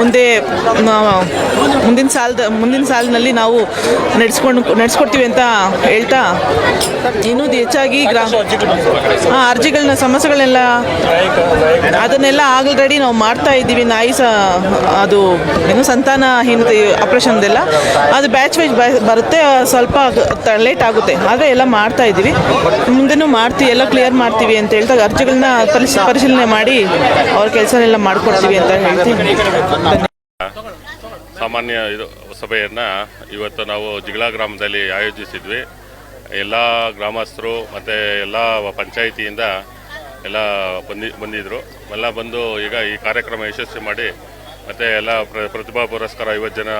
ಮುಂದೆ ಮುಂದಿನ ಸಾಲದ, ಮುಂದಿನ ಸಾಲಿನಲ್ಲಿ ನಾವು ನಡೆಸ್ಕೊಂಡು, ನಡೆಸ್ಕೊಡ್ತೀವಿ ಅಂತ ಹೇಳ್ತಾ, ಇನ್ನೂ ಹೆಚ್ಚಾಗಿ ಗ್ರಾಮ ಅರ್ಜಿಗಳನ್ನ, ಸಮಸ್ಯೆಗಳನ್ನೆಲ್ಲ ಅದನ್ನೆಲ್ಲ ಆಲ್ರೆಡಿ ನಾವು ಮಾಡ್ತಾ ಇದ್ದೀವಿ. ನಾಯಿ ಅದು ಏನು ಸಂತಾನಹೀನತೆ ಆಪ್ರೇಷನ್ದೆಲ್ಲ. ಅದು ಬ್ಯಾಚ್ ವೈಸ್ ಬರುತ್ತೆ. ಸ್ವಲ್ಪ ಲೇಟ್ ಆಗುತ್ತೆ. ಆದರೆ ಎಲ್ಲ ಮಾಡ್ತಾ ಇದ್ದೀವಿ. ಮುಂದೆನೂ ಮಾಡ್ತೀವಿ. ಎಲ್ಲ ಕ್ಲಿಯರ್ ಮಾಡ್ತೀವಿ ಅಂತ ಹೇಳ್ತಾ, ಅರ್ಜಿಗಳನ್ನ ಪರಿಶ್, ಪರಿಶೀಲನೆ ಮಾಡಿ ಅವ್ರ ಕೆಲಸನೆಲ್ಲ ಮಾಡ್ಕೊಡ್ತೀವಿ ಅಂತ ಹೇಳ್ತೀನಿ. ಸಾಮಾನ್ಯ ಇದು ಸಭೆಯನ್ನು ಇವತ್ತು ನಾವು ಜಿಗಳಾ ಗ್ರಾಮದಲ್ಲಿ ಆಯೋಜಿಸಿದ್ವಿ. ಎಲ್ಲ ಗ್ರಾಮಸ್ಥರು ಮತ್ತು ಎಲ್ಲ ಪಂಚಾಯಿತಿಯಿಂದ ಎಲ್ಲ ಬಂದಿ ಬಂದಿದ್ದರು ಎಲ್ಲ ಬಂದು ಈಗ ಈ ಕಾರ್ಯಕ್ರಮ ಯಶಸ್ವಿ ಮಾಡಿ ಮತ್ತು ಎಲ್ಲ ಪ್ರ, ಪ್ರತಿಭಾ ಪುರಸ್ಕಾರ ಐವತ್ತು ಜನ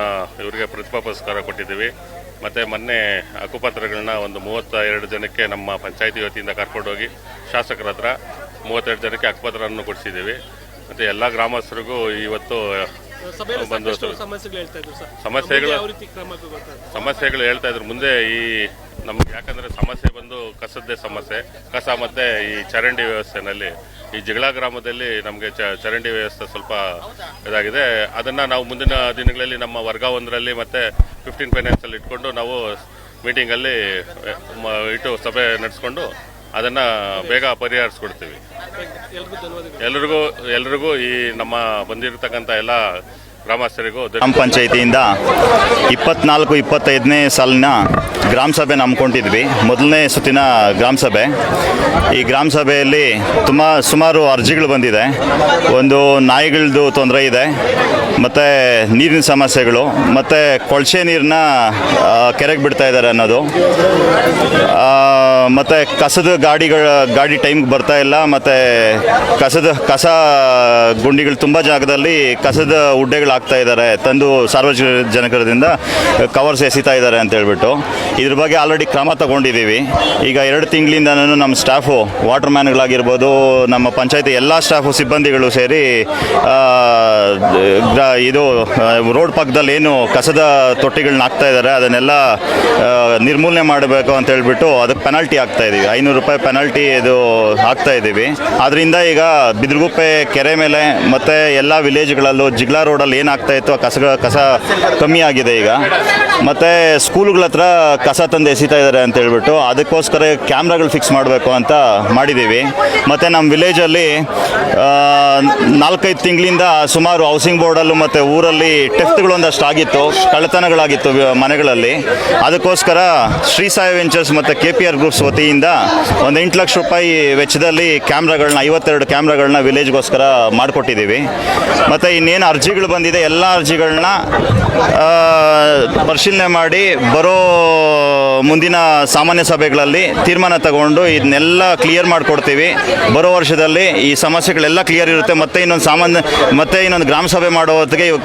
ಇವರಿಗೆ ಪ್ರತಿಭಾ ಪುರಸ್ಕಾರ ಕೊಟ್ಟಿದ್ದೀವಿ. ಮತ್ತು ಮೊನ್ನೆ ಹಕ್ಕುಪತ್ರಗಳನ್ನ ಒಂದು ಮೂವತ್ತ ಎರಡು ಜನಕ್ಕೆ ನಮ್ಮ ಪಂಚಾಯಿತಿ ವತಿಯಿಂದ ಕರ್ಕೊಂಡೋಗಿ ಶಾಸಕರ ಹತ್ರ ಮೂವತ್ತೆರಡು ಜನಕ್ಕೆ ಹಕ್ಕುಪತ್ರವನ್ನು ಕೊಡಿಸಿದ್ದೀವಿ. ಮತ್ತು ಎಲ್ಲ ಗ್ರಾಮಸ್ಥರಿಗೂ ಇವತ್ತು ಸಭೆಯಲ್ಲಿ ಬಂದು ಸಾಕಷ್ಟು ಸಮಸ್ಯೆಗಳು ಹೇಳ್ತಾ ಇದ್ರು ಸರ್. ಸಮಸ್ಯೆಗಳು ಯಾವ ರೀತಿ ಕ್ರಮ ತಗೋತಾರೆ ಸಮಸ್ಯೆಗಳು ಹೇಳ್ತಾ ಇದ್ರು. ಮುಂದೆ ಈ ನಮ್ಗೆ ಯಾಕಂದ್ರೆ ಸಮಸ್ಯೆ ಬಂದು ಕಸದ್ದೇ ಸಮಸ್ಯೆ. ಕಸ ಮತ್ತೆ ಈ ಚರಂಡಿ ವ್ಯವಸ್ಥೆನಲ್ಲಿ ಈ ಜಗಳ ಗ್ರಾಮದಲ್ಲಿ ನಮಗೆ ಚರಂಡಿ ವ್ಯವಸ್ಥೆ ಸ್ವಲ್ಪ ಇದಾಗಿದೆ. ಅದನ್ನ ನಾವು ಮುಂದಿನ ದಿನಗಳಲ್ಲಿ ನಮ್ಮ ವರ್ಗ ಒಂದರಲ್ಲಿ ಮತ್ತೆ ಫಿಫ್ಟೀನ್ ಫೈನಾನ್ಸ್ ಅಲ್ಲಿ ಇಟ್ಕೊಂಡು ನಾವು ಮೀಟಿಂಗ್ ಅಲ್ಲಿ ಮ- ಇಟ್ಟು ಸಭೆ ನಡೆಸ್ಕೊಂಡು ಅದನ್ನ ಬೇಗ ಪರಿಹರಿಸ್ಕೊಡ್ತೀವಿ. ಎಲ್ರಿಗೂ ಎಲ್ರಿಗೂ ಈ ನಮ್ಮ ಬಂದಿರತಕ್ಕಂಥ ಎಲ್ಲ ಗ್ರಾಮಸ್ಥರಿಗೂ ಗ್ರಾಮ ಪಂಚಾಯಿತಿಯಿಂದ ಇಪ್ಪತ್ನಾಲ್ಕು ಇಪ್ಪತ್ತೈದನೇ ಸಾಲಿನ ಗ್ರಾಮ ಸಭೆ ನಂಬ್ಕೊಂಡಿದ್ವಿ. ಮೊದಲನೇ ಸುತ್ತಿನ ಗ್ರಾಮ ಸಭೆ. ಈ ಗ್ರಾಮ ಸಭೆಯಲ್ಲಿ ತುಂಬ ಸುಮಾರು ಅರ್ಜಿಗಳು ಬಂದಿದೆ. ಒಂದು ನಾಯಿಗಳದ್ದು ತೊಂದರೆ ಇದೆ. ಮತ್ತು ನೀರಿನ ಸಮಸ್ಯೆಗಳು, ಮತ್ತು ಕೊಳಚೆ ನೀರನ್ನ ಕೆರೆಗೆ ಬಿಡ್ತಾ ಇದ್ದಾರೆ ಅನ್ನೋದು. ಮತ್ತು ಕಸದ ಗಾಡಿಗಳ, ಗಾಡಿ ಟೈಮ್ಗೆ ಬರ್ತಾ ಇಲ್ಲ. ಮತ್ತು ಕಸದ, ಕಸ ಗುಂಡಿಗಳು ತುಂಬ ಜಾಗದಲ್ಲಿ ಕಸದ ಉಡ್ಡೆಗಳು ಹಾಕ್ತಾ ಇದ್ದಾರೆ ತಂದು ಸಾರ್ವಜನಿಕ ಜನಕರಿಂದ ಕವರ್ಸ್ ಎಸಿತಾ ಇದ್ದಾರೆ ಅಂತ ಹೇಳ್ಬಿಟ್ಟು. ಇದ್ರ ಬಗ್ಗೆ ಆಲ್ರೆಡಿ ಕ್ರಮ ತಗೊಂಡಿದ್ದೀವಿ. ಈಗ ಎರಡು ತಿಂಗಳಿಂದನೂ ನಮ್ಮ ಸ್ಟಾಫು ವಾಟರ್ ಮ್ಯಾನ್ಗಳಾಗಿರ್ಬೋದು ನಮ್ಮ ಪಂಚಾಯತಿ ಎಲ್ಲ ಸ್ಟಾಫು ಸಿಬ್ಬಂದಿಗಳು ಸೇರಿ ಇದು, ರೋಡ್ ಪಕ್ಕದಲ್ಲಿ ಏನು ಕಸದ ತೊಟ್ಟಿಗಳನ್ನ ಹಾಕ್ತಾ ಇದ್ದಾರೆ. ಅದನ್ನೆಲ್ಲ ನಿರ್ಮೂಲನೆ ಮಾಡಬೇಕು ಅಂತ ಹೇಳಿಬಿಟ್ಟು ಅದಕ್ಕೆ ಪೆನಾಲ್ಟಿ ಹಾಕ್ತಾ ಇದ್ದೀವಿ ಐನೂರು ರೂಪಾಯಿ ಪೆನಾಲ್ಟಿ ಇದು ಹಾಕ್ತಾ ಇದ್ದೀವಿ ಅದರಿಂದ ಈಗ ಬಿದ್ರಗುಪ್ಪೆ ಕೆರೆ ಮೇಲೆ ಮತ್ತು ಎಲ್ಲ ವಿಲೇಜ್ಗಳಲ್ಲೂ ಜಿಗ್ಲಾ ರೋಡಲ್ಲಿ ಏನಾಗ್ತಾ ಇತ್ತು ಕಸ ಕಸ ಕಮ್ಮಿ ಆಗಿದೆ ಈಗ. ಮತ್ತು ಸ್ಕೂಲ್ಗಳ ಹತ್ರ ಕಸ ತಂದು ಎಸಿತಾ ಇದ್ದಾರೆ ಅಂತ ಹೇಳ್ಬಿಟ್ಟು ಅದಕ್ಕೋಸ್ಕರ ಕ್ಯಾಮ್ರಾಗಳು ಫಿಕ್ಸ್ ಮಾಡಬೇಕು ಅಂತ ಮಾಡಿದ್ದೀವಿ. ಮತ್ತು ನಮ್ಮ ವಿಲೇಜಲ್ಲಿ ನಾಲ್ಕೈದು ತಿಂಗಳಿಂದ ಸುಮಾರು ಹೌಸಿಂಗ್ ಬೋರ್ಡಲ್ಲೂ ಮತ್ತು ಊರಲ್ಲಿ ಟೆಫ್ಟ್ಗಳು ಒಂದಷ್ಟು ಆಗಿತ್ತು, ಕಳ್ಳತನಗಳಾಗಿತ್ತು ಮನೆಗಳಲ್ಲಿ. ಅದಕ್ಕೋಸ್ಕರ ಶ್ರೀ ಸಾಯಿ ವೆಂಚರ್ಸ್ ಮತ್ತು ಕೆ ಪಿ ಆರ್ ಗ್ರೂಪ್ಸ್ ವತಿಯಿಂದ ಒಂದು ಎಂಟು ಲಕ್ಷ ರೂಪಾಯಿ ವೆಚ್ಚದಲ್ಲಿ ಕ್ಯಾಮ್ರಾಗಳನ್ನ, ಐವತ್ತೆರಡು ಕ್ಯಾಮ್ರಾಗಳನ್ನ ವಿಲೇಜ್ಗೋಸ್ಕರ ಮಾಡಿಕೊಟ್ಟಿದ್ದೀವಿ. ಮತ್ತು ಇನ್ನೇನು ಅರ್ಜಿಗಳು ಬಂದಿದೆ, ಎಲ್ಲ ಅರ್ಜಿಗಳನ್ನ ಪರಿಶೀಲನೆ ಮಾಡಿ ಬರೋ ಮುಂದಿನ ಸಾಮಾನ್ಯ ಸಭೆಗಳಲ್ಲಿ ತೀರ್ಮಾನ ತಗೊಂಡು ಇದನ್ನೆಲ್ಲ ಕ್ಲಿಯರ್ ಮಾಡಿಕೊಡ್ತೀವಿ. ಬರೋ ವರ್ಷದಲ್ಲಿ ಈ ಸಮಸ್ಯೆಗಳೆಲ್ಲ ಕ್ಲಿಯರ್ ಇರುತ್ತೆ. ಮತ್ತೆ ಇನ್ನೊಂದು ಸಾಮಾನ್ಯ, ಮತ್ತೆ ಇನ್ನೊಂದು ಗ್ರಾಮ ಸಭೆ ಮಾಡೋ ಹೊತ್ತಿಗೆ ಇವಾಗ